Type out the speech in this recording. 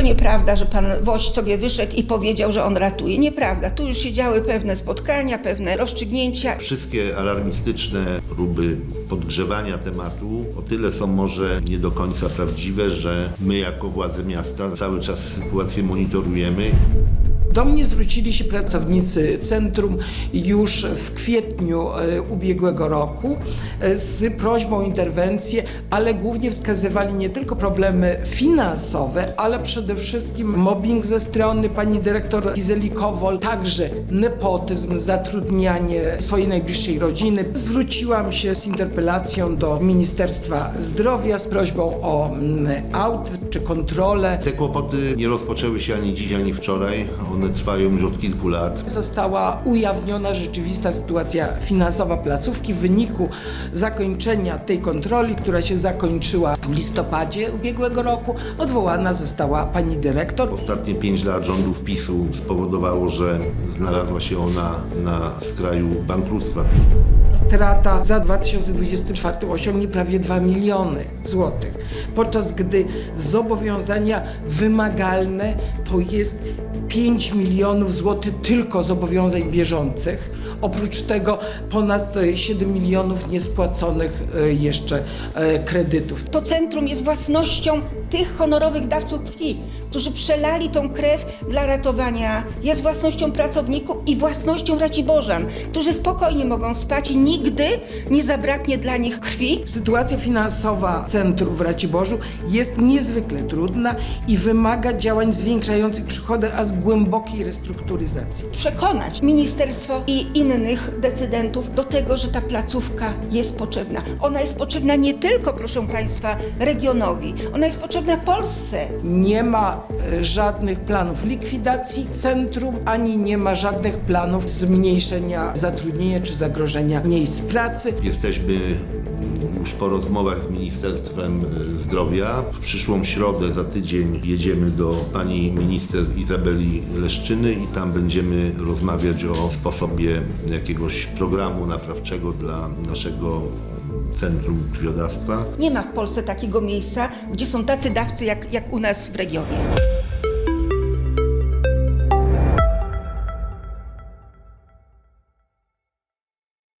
To nieprawda, że pan Woś sobie wyszedł i powiedział, że on ratuje. Nieprawda. Tu już się działy pewne spotkania, pewne rozstrzygnięcia. Wszystkie alarmistyczne próby podgrzewania tematu o tyle są może nie do końca prawdziwe, że my jako władze miasta cały czas sytuację monitorujemy. Do mnie zwrócili się pracownicy centrum już w kwietniu e, ubiegłego roku e, z prośbą o interwencję, ale głównie wskazywali nie tylko problemy finansowe, ale przede wszystkim mobbing ze strony pani dyrektor Gizeli Kowol, także nepotyzm, zatrudnianie swojej najbliższej rodziny. Zwróciłam się z interpelacją do Ministerstwa Zdrowia z prośbą o mm, audyt czy kontrolę. Te kłopoty nie rozpoczęły się ani dziś, ani wczoraj. One trwają już od kilku lat. Została ujawniona rzeczywista sytuacja finansowa placówki w wyniku zakończenia tej kontroli, która się zakończyła w listopadzie ubiegłego roku. Odwołana została pani dyrektor. Ostatnie pięć lat rządów PiSu spowodowało, że znalazła się ona na skraju bankructwa. Strata za 2024 osiągnie prawie 2 miliony złotych, podczas gdy zobowiązania wymagalne to jest 5 milionów złotych tylko zobowiązań bieżących. Oprócz tego ponad e, 7 milionów niespłaconych e, jeszcze e, kredytów. To centrum jest własnością tych honorowych dawców krwi, którzy przelali tą krew dla ratowania. Jest własnością pracowników i własnością Raciborzan, którzy spokojnie mogą spać i nigdy nie zabraknie dla nich krwi. Sytuacja finansowa centrum w Raciborzu jest niezwykle trudna i wymaga działań zwiększających przychody, a z głębokiej restrukturyzacji. Przekonać ministerstwo i innych decydentów do tego, że ta placówka jest potrzebna. Ona jest potrzebna nie tylko, proszę Państwa, regionowi, ona jest potrzebna Polsce. Nie ma e, żadnych planów likwidacji centrum, ani nie ma żadnych planów zmniejszenia zatrudnienia czy zagrożenia miejsc pracy. Jesteśmy już po rozmowach z Ministerstwem e, Zdrowia. W przyszłą środę za tydzień jedziemy do pani minister Izabeli Leszczyny i tam będziemy rozmawiać o sposobie jakiegoś programu naprawczego dla naszego Centrum Krwiodawstwa. Nie ma w Polsce takiego miejsca, gdzie są tacy dawcy jak, jak u nas w regionie.